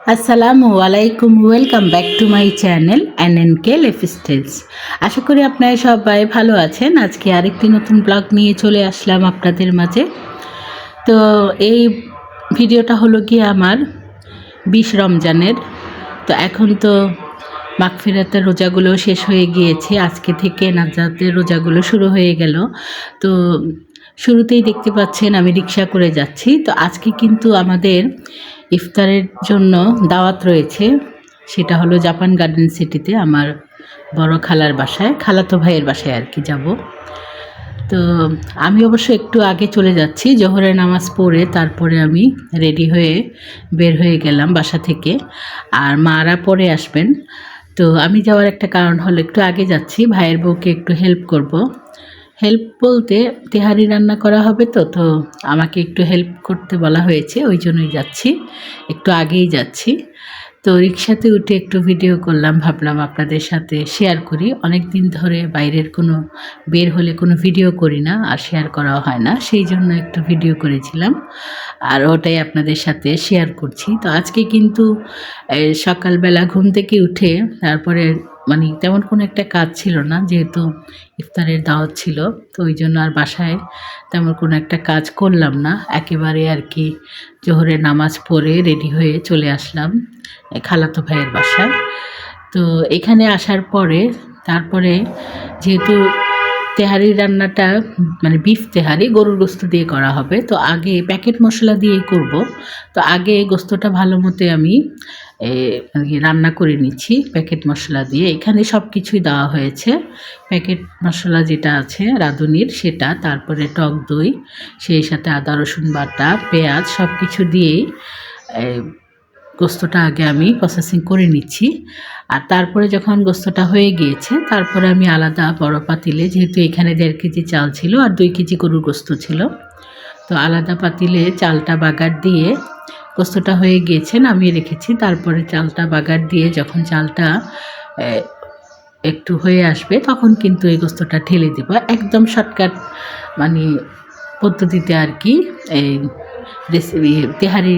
আসসালামু আলাইকুম welcome back to my channel an N K styles আশা করি আপনারা সবাই ভালো আছেন। আজকে আরেকটি নতুন ব্লগ নিয়ে চলে আসলাম আপনাদের মাঝে। তো এই ভিডিওটা হলো কি আমার বিশ রমজানের। তো এখন তো মাগফিরাতের রোজাগুলো শেষ হয়ে গিয়েছে। আজকে থেকে নাজাতের রোজাগুলো শুরু হয়ে গেল। তো শুরুতেই দেখতে পাচ্ছেন আমি রিক্সা করে যাচ্ছি। তো আজকে কিন্তু আমাদের ইফতারের জন্য দাওয়াত রয়েছে। সেটা হলো জাপান গার্ডেন সিটিতে আমার বড় খালার বাসায়, খালাতো ভাইয়ের বাসায় আর কি যাব। তো আমি অবশ্য একটু আগে চলে যাচ্ছি, জোহরের নামাজ পড়ে তারপরে আমি রেডি হয়ে বের হয়ে গেলাম বাসা থেকে। আর মারা পরে আসবেন। তো আমি যাওয়ার একটা কারণ হলো একটু আগে যাচ্ছি, ভাইয়ের বউকে একটু হেল্প করব। হেল্প বলতে তেহারি রান্না করা হবে তো তো আমাকে একটু হেল্প করতে বলা হয়েছে, ওই জন্যই যাচ্ছি, একটু আগেই যাচ্ছি। তো রিক্সাতে উঠে একটু ভিডিও করলাম, ভাবলাম আপনাদের সাথে শেয়ার করি। অনেক দিন ধরে বাইরের কোনো, বের হলে কোনো ভিডিও করি না, আর শেয়ার করাও হয় না, সেই জন্য একটু ভিডিও করেছিলাম। আর ওটাই আপনাদের সাথে শেয়ার করছি। তো আজকে কিন্তু সকালবেলা ঘুম থেকে উঠে, তারপরে মানে তেমন কোনো একটা কাজ ছিল না, যেহেতু ইফতারের দাওয়াত ছিল, তো ওই জন্য আর বাসায় তেমন কোনো একটা কাজ করলাম না। একেবারে আর কি জোহরের নামাজ পড়ে রেডি হয়ে চলে আসলাম খালাতো ভাইয়ের বাসায়। তো এখানে আসার পরে, তারপরে যেহেতু তেহারি রান্নাটা মানে বিফ তেহারি, গরুর গোস্ত দিয়ে করা হবে, তো আগে প্যাকেট মশলা দিয়েই করব। তো আগে গোস্তটা ভালো মতে আমি রান্না করে নিচ্ছি প্যাকেট মশলা দিয়ে। এখানে সব কিছুই দেওয়া হয়েছে। প্যাকেট মশলা যেটা আছে, রাঁধুনির, সেটা, তারপরে টক দই, সেই সাথে আদা, রসুন বাটা, পেঁয়াজ সব কিছু দিয়েই গোস্তটা আগে আমি প্রসেসিং করে নিচ্ছি। আর তারপরে যখন গোস্তটা হয়ে গিয়েছে, তারপরে আমি আলাদা বড় পাতিলে যেহেতু এখানে দেড় কেজি চাল ছিল আর দুই কেজি গরুর গোস্ত ছিল, তো আলাদা পাতিলে চালটা বাগার দিয়ে গোস্তটা হয়ে গিয়েছে, নামিয়ে রেখেছি। তারপরে চালটা বাগার দিয়ে যখন চালটা একটু হয়ে আসবে, তখন কিন্তু এই গোস্তটা ঠেলে দেব। একদম শর্টকাট মানে পদ্ধতিতে আর কি, এই রেসিপি তেহারি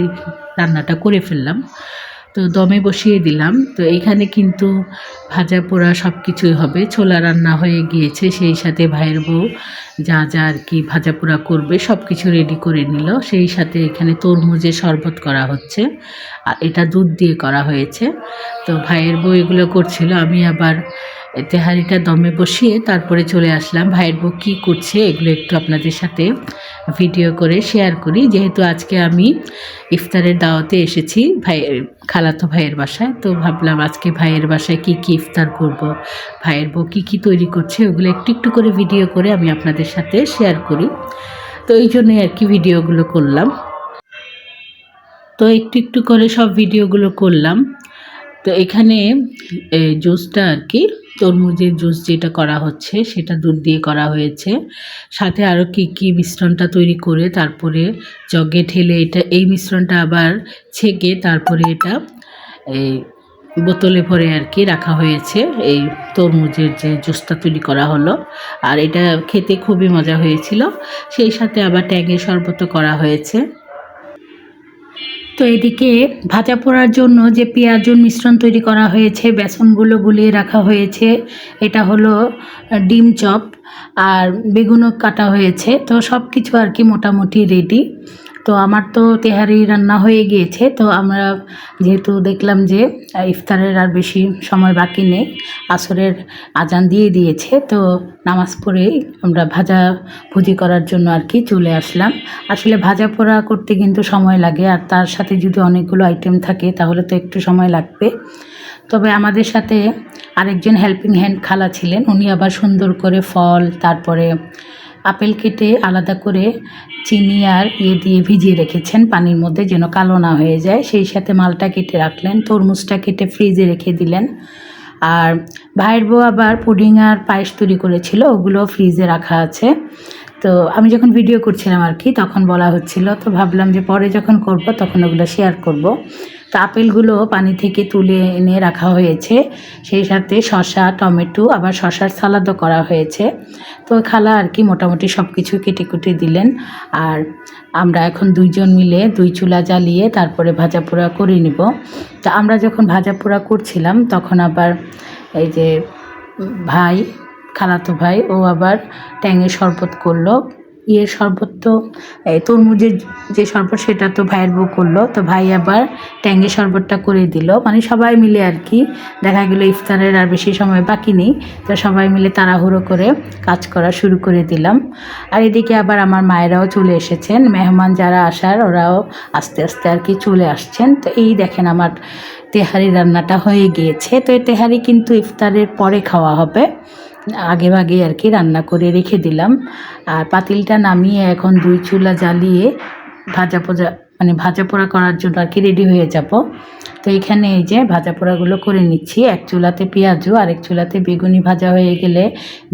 রান্নাটা করে ফেললাম। তো দমে বসিয়ে দিলাম। তো এইখানে কিন্তু ভাজা পোড়া সব কিছুই হবে। ছোলা রান্না হয়ে গিয়েছে, সেই সাথে ভাইয়ের বউ যা যা আর কি ভাজা পোড়া করবে সব কিছু রেডি করে নিল। সেই সাথে এখানে তরমুজে শরবত করা হচ্ছে। আর এটা দুধ দিয়ে করা হয়েছে। তো ভাইয়ের বউ এগুলো করছিল, আমি আবার তেহারিটা দমে বসিয়ে তারপরে চলে আসলাম। ভাইয়ের বউ কী করছে এগুলো একটু আপনাদের সাথে ভিডিও করে শেয়ার করি। যেহেতু আজকে আমি ইফতারের দাওয়াতে এসেছি ভাইয়ের খালাতো ভাইয়ের বাসায়, তো ভাবলাম আজকে ভাইয়ের বাসায় কি কি ইফতার করব, ভাইয়ের বউ কী কী তৈরি করছে ওগুলো একটু একটু করে ভিডিও করে আমি আপনাদের সাথে শেয়ার করি। তো এই জন্যই আর কি ভিডিওগুলো করলাম। তো একটু একটু করে সব ভিডিওগুলো করলাম। তো এখানে জুসটা আর কি তরমুজের জুস যেটা করা হচ্ছে, সেটা দুধ দিয়ে করা হয়েছে। সাথে আরও কী কী মিশ্রণটা তৈরি করে তারপরে জগে ঢেলে এটা, এই মিশ্রণটা আবার ছেঁকে তারপরে এটা, এই বোতলে ভরে আর কি রাখা হয়েছে। এই তরমুজের যে জুসটা তৈরি করা হলো। আর এটা খেতে খুবই মজা হয়েছিল। সেই সাথে আবার ট্যাঙের শরবত করা হয়েছে। তো এদিকে ভাজা পোড়ার জন্য যে পেঁয়াজুর মিশ্রণ তৈরি করা হয়েছে, বেসনগুলো গুলিয়ে রাখা হয়েছে, এটা হলো ডিম চপ আর বেগুনও কাটা হয়েছে। তো সব কিছু আর কি মোটামুটি রেডি তো আমার তো তেহারি রান্না হয়ে গিয়েছে, তো আমরা যেহেতু দেখলাম যে ইফতারের আর বেশি সময় বাকি নেই, আসরের আজান দিয়ে দিয়েছে, তো নামাজ পড়েই আমরা ভাজা ভুজি করার জন্য আর কি চলে আসলাম। আসলে ভাজা পোড়া করতে কিন্তু সময় লাগে, আর তার সাথে যদি অনেকগুলো আইটেম থাকে তাহলে তো একটু সময় লাগবে। তবে আমাদের সাথে আরেকজন হেল্পিং হ্যান্ড খালা ছিলেন, উনি আবার সুন্দর করে ফল, তারপরে আপেল কেটে আলাদা করে চিনি আর ইয়ে দিয়ে ভিজিয়ে রেখেছেন পানির মধ্যে যেন কালো না হয়ে যায়। সেই সাথে মালটা কেটে রাখলেন, তরমুজটা কেটে ফ্রিজে রেখে দিলেন। আর ভাইয়ের বউ আবার পুডিং আর পায়েস তৈরি করেছিল ওগুলো ফ্রিজে রাখা আছে। তো আমি যখন ভিডিও করছিলাম আর কি, তখন বলা হচ্ছিল, তো ভাবলাম যে পরে যখন করব, তখন ওগুলো শেয়ার করব। আপেলগুলো পানি থেকে তুলে এনে রাখা হয়েছে। সেই সাথে শশা টমেটো, আবার শশার সালাদও করা হয়েছে। তো খালা আর কি মোটামুটি সব কিছু কেটে কুটে দিলেন। আর আমরা এখন দুইজন মিলে দুই চুলা জ্বালিয়ে তারপরে ভাজা পোড়া করে নিব। তা আমরা যখন ভাজা পোড়া করছিলাম, তখন আবার এই যে ভাই, খালাতো ভাই, ও আবার ট্যাঙে শরবত করল। ইয়ের শরবত তো তরমুজের যে শরবত সেটা তো ভাইয়ের বউ করল, তো ভাই আবার ট্যাঙ্গের শরবতটা করে দিল। মানে সবাই মিলে আর কি, দেখা গেলো ইফতারের আর বেশি সময় বাকি নেই, তো সবাই মিলে তাড়াহুড়ো করে কাজ করা শুরু করে দিলাম। আর এদিকে আবার আমার মায়েরাও চলে এসেছেন, মেহমান যারা আসার ওরাও আস্তে আস্তে আর কি চলে আসছেন। তো এই দেখেন আমার তেহারি রান্নাটা হয়ে গিয়েছে। তো এই তেহারি কিন্তু ইফতারের পরে খাওয়া হবে। আগে ভাগে আর কি রান্না করে রেখে দিলাম। আর পাতিলটা নামিয়ে এখন দুই চুলা জ্বালিয়ে ভাজা পোজা মানে ভাজা পোড়া করার জন্য আর কি রেডি হয়ে যাব। তো এখানে এই যে ভাজা পোড়াগুলো করে নিচ্ছি। এক চুলাতে পেঁয়াজু, আরেক চুলাতে বেগুনি ভাজা হয়ে গেলে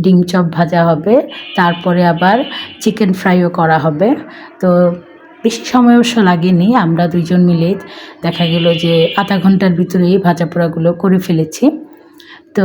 ডিম চপ ভাজা হবে। তারপরে আবার চিকেন ফ্রাইও করা হবে। তো বেশি সময় অবশ্য লাগেনি, আমরা দুইজন মিলে দেখা গেল যে আধা ঘণ্টার ভিতরেই ভাজা পোড়াগুলো করে ফেলেছি। তো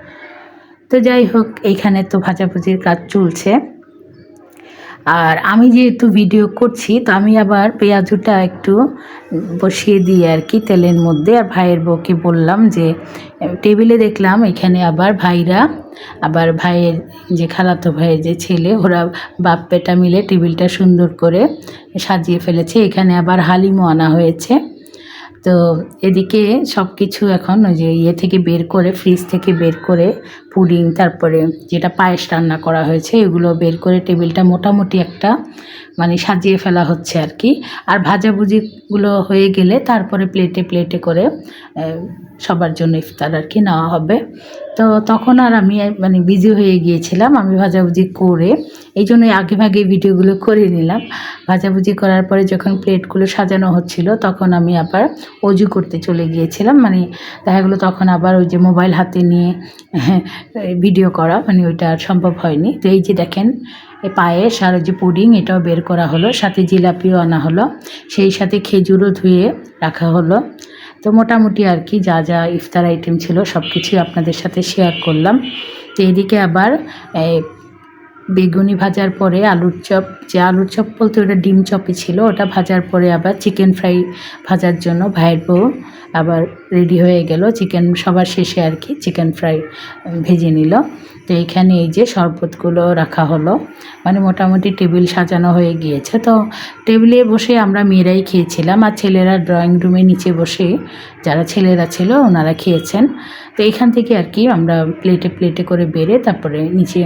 তো যাই হোক এইখানে তো ভাজাভুজির কাজ চলছে। আর আমি যেহেতু ভিডিও করছি, তো আমি আবার পেঁয়াজুটা একটু বসিয়ে দিয়ে আর কি তেলের মধ্যে। আর ভাইয়ের বউকে বললাম যে, টেবিলে দেখলাম এখানে আবার ভাইরা, আবার ভাইয়ের যে খালাতো ভাইয়ের যে ছেলে, ওরা বাপ পেটা মিলে টেবিলটা সুন্দর করে সাজিয়ে ফেলেছে। এখানে আবার হালিমও আনা হয়েছে। তো এদিকে সব কিছু এখন ওই যে ইয়ে থেকে বের করে ফ্রিজ থেকে বের করে পুডিং, তারপরে যেটা পায়েস রান্না করা হয়েছে, এগুলো বের করে টেবিলটা মোটামুটি একটা মানে সাজিয়ে ফেলা হচ্ছে আর কি। আর ভাজাভুজিগুলো হয়ে গেলে তারপরে প্লেটে প্লেটে করে সবার জন্য ইফতার আর কি নেওয়া হবে। তো তখন আর আমি মানে বিজি হয়ে গিয়েছিলাম, আমি ভাজাভুজি করে, এই জন্য আগে ভাগে ভিডিওগুলো করে নিলাম। ভাজাভুজি করার পরে যখন প্লেটগুলো সাজানো হচ্ছিল, তখন আমি আবার অজু করতে চলে গিয়েছিলাম। মানে দেখা গেলো তখন আবার ওই যে মোবাইল হাতে নিয়ে ভিডিও করা মানে ওইটা সম্ভব হয়নি। তো এই যে দেখেন পায়েস আর যে পুডিং, এটাও বের করা হলো, সাথে জিলাপিও আনা হলো। সেই সাথে খেজুরও ধুয়ে রাখা হলো। তো মোটামুটি আর কি, যা যা ইফতার আইটেম ছিল সব কিছুই আপনাদের সাথে শেয়ার করলাম। তো এদিকে আবার বেগুনি ভাজার পরে আলুর চপ, যে আলুর চপ বলতে ওটা ডিম চপই ছিল, ওটা ভাজার পরে আবার চিকেন ফ্রাই ভাজার জন্য ভাইয়ের বউ আবার রেডি হয়ে গেল চিকেন সবার শেষে আর কি চিকেন ফ্রাই ভেজে নিল। তো এইখানে এই যে শরবতগুলো রাখা হলো। মানে মোটামুটি টেবিল সাজানো হয়ে গিয়েছে। তো টেবিলে বসে আমরা মেয়েরাই খেয়েছিলাম আর ছেলেরা ড্রয়িং রুমে নিচে বসে যারা ছেলেরা ছিল ওনারা খেয়েছেন। তো এইখান থেকে আর কি আমরা প্লেটে প্লেটে করে বেড়ে তারপরে নিচে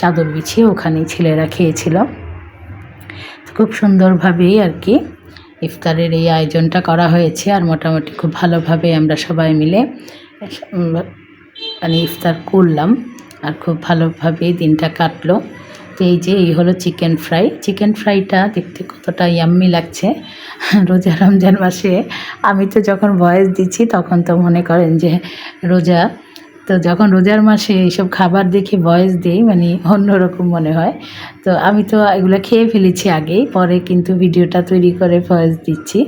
চাদর বিছিয়ে ওখানে ছেলেরা খেয়েছিল। খুব সুন্দরভাবেই আর কি ইফতারের এই আয়োজনটা করা হয়েছে আর মোটামুটি খুব ভালোভাবে আমরা সবাই মিলে মানে ইফতার করলাম। আর খুব ভালোভাবেই দিনটা কাটলো। তো এই যে, এই হলো চিকেন ফ্রাই। চিকেন ফ্রাইটা দেখতে কতটা ইয়াম্মি লাগছে। রোজা রমজান মাসে আমি তো যখন ভয়েস দিচ্ছি, তখন তো মনে করেন যে রোজা। তো যখন রোজার মাসে এইসব খাবার দেখে ভয়েস দিই মানে অন্যরকম মনে হয়। তো আমি তো এগুলো খেয়ে ফেলেছি আগেই, পরে কিন্তু ভিডিওটা তৈরি করে ভয়েস দিচ্ছি।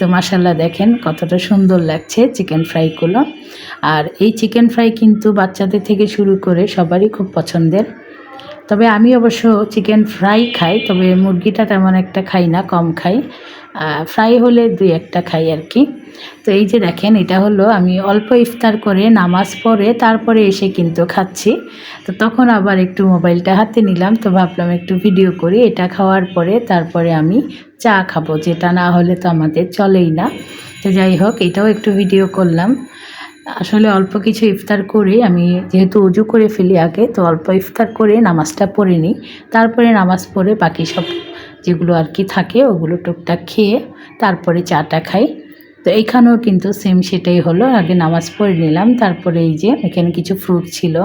তো মাসাল্লাহ দেখেন কতটা সুন্দর লাগছে চিকেন ফ্রাইগুলো। আর এই চিকেন ফ্রাই কিন্তু বাচ্চাদের থেকে শুরু করে সবারই খুব পছন্দের। তবে আমি অবশ্য চিকেন ফ্রাই খাই, তবে মুরগিটা তেমন একটা খাই না, কম খাই। ফ্রাই হলে দুই একটা খাই আর কি। তো এই যে দেখেন, এটা হলো আমি অল্প ইফতার করে নামাজ পড়ে তারপরে এসে কিন্তু খাচ্ছি। তো তখন আবার একটু মোবাইলটা হাতে নিলাম, তো ভাবলাম একটু ভিডিও করি। এটা খাওয়ার পরে তারপরে আমি চা খাব, যেটা না হলে তো আমাদের চলেই না। তো যাই হোক, এটাও একটু ভিডিও করলাম। আসলে অল্প কিছু ইফতার করে, আমি যেহেতু উজু করে ফেলি আগে, তো অল্প ইফতার করে নামাজটা পড়ে নিই। তারপরে নামাজ পড়ে বাকি সব যেগুলো আর কি থাকে, ওগুলো টুকটাক খেয়ে তারপরে চাটা খাই। তো এইখানেও কিন্তু সেম সেটাই হলো। আগে নামাজ পড়ে নিলাম, তারপরে এই যে এখানে কিছু ফ্রুট ছিল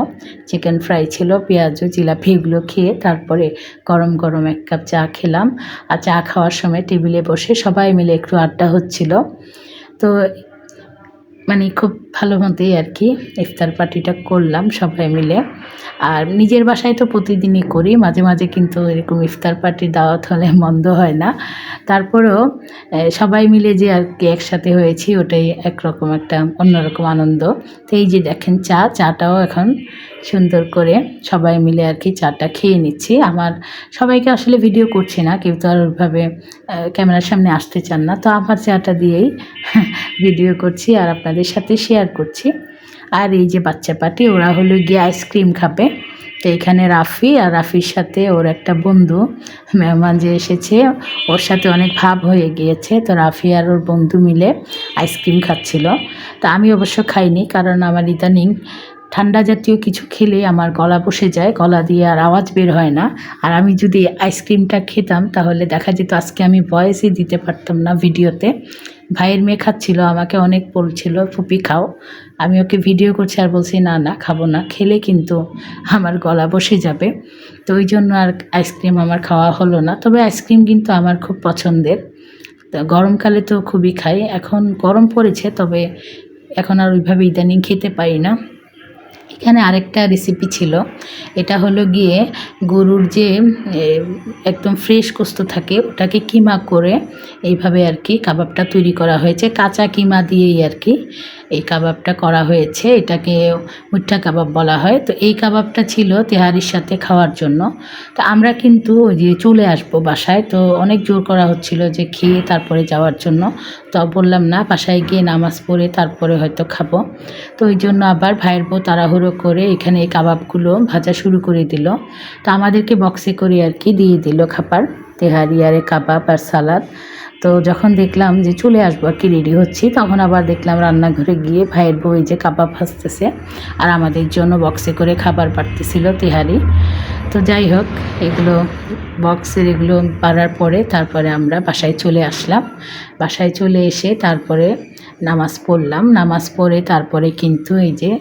চিকেন ফ্রাই ছিল, পেঁয়াজ, জিলাপি এগুলো খেয়ে তারপরে গরম গরম এক কাপ চা খেলাম। আর চা খাওয়ার সময় টেবিলে বসে সবাই মিলে একটু আড্ডা হচ্ছিল। তো মানে খুব ভালো মতোই আর কি ইফতার পার্টিটা করলাম সবাই মিলে। আর নিজের বাসায় তো প্রতিদিনই করি, মাঝে মাঝে কিন্তু এরকম ইফতার পার্টি দাওয়াত হলে মন্দ হয় না। তারপরেও সবাই মিলে যে আর কি একসাথে হয়েছি ওটাই একরকম একটা অন্যরকম আনন্দ। তো এই যে দেখেন চা, চাটাও এখন সুন্দর করে সবাই মিলে আর কি চাটা খেয়ে নিচ্ছি। আমার সবাইকে আসলে ভিডিও করছি না, কেউ তো আর ওইভাবে ক্যামেরার সামনে আসতে চান না। তো আমার চাটা দিয়েই ভিডিও করছি আর আপনাদের সাথে শেয়ার করছি। আর এই যে বাচ্চা পাটি, ওরা হলো গিয়ে আইসক্রিম খাবে। তো এখানে রাফি আর রাফির সাথে ওর একটা বন্ধু, মেহমান যে এসেছে, ওর সাথে অনেক ভাব হয়ে গিয়েছে। তো রাফি আর ওর বন্ধু মিলে আইসক্রিম খাচ্ছিল। তা আমি অবশ্য খাইনি, কারণ আমার ইদানিং ঠান্ডা জাতীয় কিছু খেলে আমার গলা বসে যায়, গলা দিয়ে আর আওয়াজ বের হয় না। আর আমি যদি আইসক্রিমটা খেতাম, তাহলে দেখা যেত আজকে আমি ভয়েসই দিতে পারতাম না ভিডিওতে। ভাইয়ের মেয়ে খাচ্ছিল, আমাকে অনেক বলছিল, ফুপি, খাও। আমি ওকে ভিডিও করছি আর বলছি, না না, খাব না। খেলে কিন্তু আমার গলা বসে যাবে। তো ওই জন্য আর আইসক্রিম আমার খাওয়া হলো না। তবে আইসক্রিম কিন্তু আমার খুব পছন্দের। গরমকালে তো খুবই খাই। এখন গরম পড়েছে, তবে এখন আর ওইভাবে ইদানিং খেতে পারি না। এখানে আরেকটা রেসিপি ছিল। এটা হলো গিয়ে গরুর যে একদম ফ্রেশ গোস্ত থাকে, ওটাকে কিমা করে এইভাবে আর কি কাবাবটা তৈরি করা হয়েছে। কাঁচা কিমা দিয়েই আর কি এই কাবাবটা করা হয়েছে। এটাকে মুঠা কাবাব বলা হয়। তো এই কাবাবটা ছিল তেহারির সাথে খাওয়ার জন্য। তো আমরা কিন্তু ওই যে চলে আসব বাসায়। তো অনেক জোর করা হচ্ছিল যে খেয়ে তারপরে যাওয়ার জন্য। তো বললাম, না, বাসায় গিয়ে নামাজ পড়ে তারপরে হয়তো খাব। তো ওই জন্য আবার ভাইয়ের বউ তাড়াহুড়ো করে এখানে এই কাবাবগুলো ভাজা শুরু করে দিল। তো আমাদেরকে বক্সে করে আর কি দিয়ে দিল খাবার। তেহারি আর কাবাব আর সালাদ। তো যখন দেখলাম যে চলে আসব আর কি রেডি হচ্ছি, তখন আবার দেখলাম রান্নাঘরে গিয়ে ভাইয়ের বউ যে কাবাব ভাজতেছে আর আমাদের জন্য বক্সে করে খাবার পাড়তেছিল তেহারি। তো যাই হোক, এগুলো বক্সের এগুলো পাড়ার পরে তারপরে আমরা বাসায় চলে আসলাম। বাসায় চলে এসে তারপরে নামাজ পড়লাম। নামাজ পড়ে তারপরে কিন্তু এই যে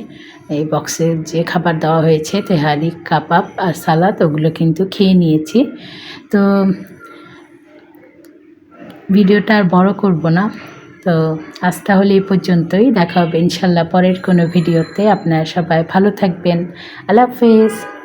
এই বক্সে যে খাবার দেওয়া হয়েছে, তেহারি, কাবাব আর সালাদ, ওগুলো কিন্তু খেয়ে নিয়েছি। তো ভিডিওটা আর বড় করব না। তো আজ তাহলে এই পর্যন্তই। দেখা হবে ইনশাল্লাহ পরের কোনো ভিডিওতে। আপনারা সবাই ভালো থাকবেন। আল্লাহ হাফেজ।